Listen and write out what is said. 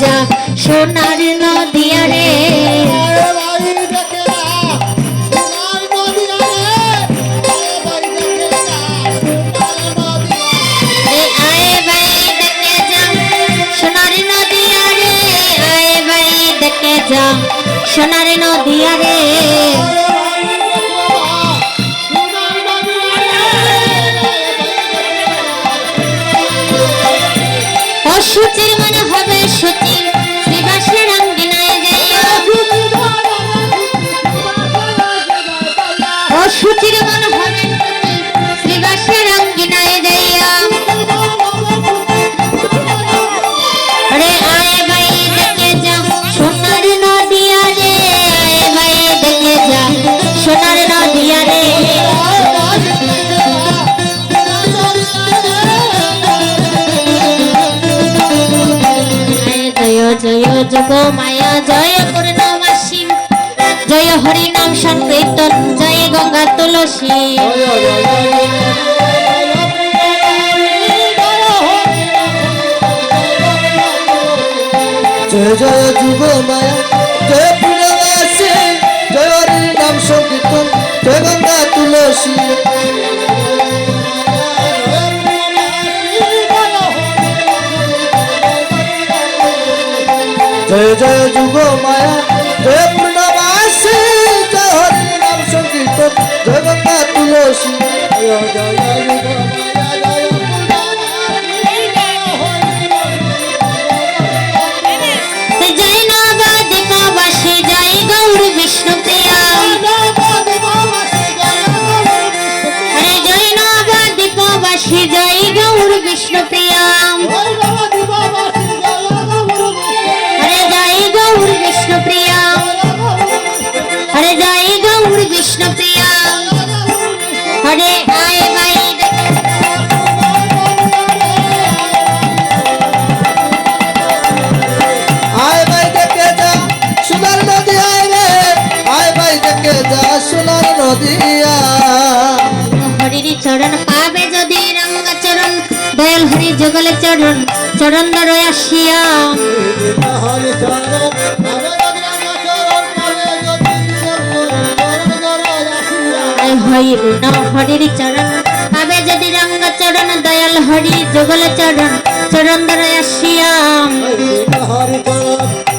যা সোনার নদিয়া রে সোনার নদিয়া রে আয়ে বাই দেখে যা সোনার নদিয়া রে অসুচির মনে হবে সচিব যোগ মায়া, জয় পূর্ণমাসী জয় হরি নাম সংকীর্তন, জয় গঙ্গা তুলসী। জয় জয় যুগ মায়া, জয় পূর্ণবাসী। জয় হরির নাম সংকীর্তন, জয় গঙ্গা তুলসী। জয় জয় যুগ মায়া, জয় পূর্ণবাসী, জয় হরি নাম সংকীর্তন, জয় তুলসী, জয় জয় যুগ। মায়া বিষ্ণু প্রিয়া। হরে আয় বাই আয় ভাই দেখে যা সোনার নদী আয় রে। আয় ভাই দেখে যা সোনার নদিয়া হরির চরণ পাবে যদি রঙ্গা চরণ দয়াল হরি যুগল চরণ চরণ দরয় আসিয়া আয় হরির নাম হরির চরণ। পাবে যদি রঙ্গ চরণ, দয়াল হরি যুগল চরণ চরণ দয়া আসিয়া হরি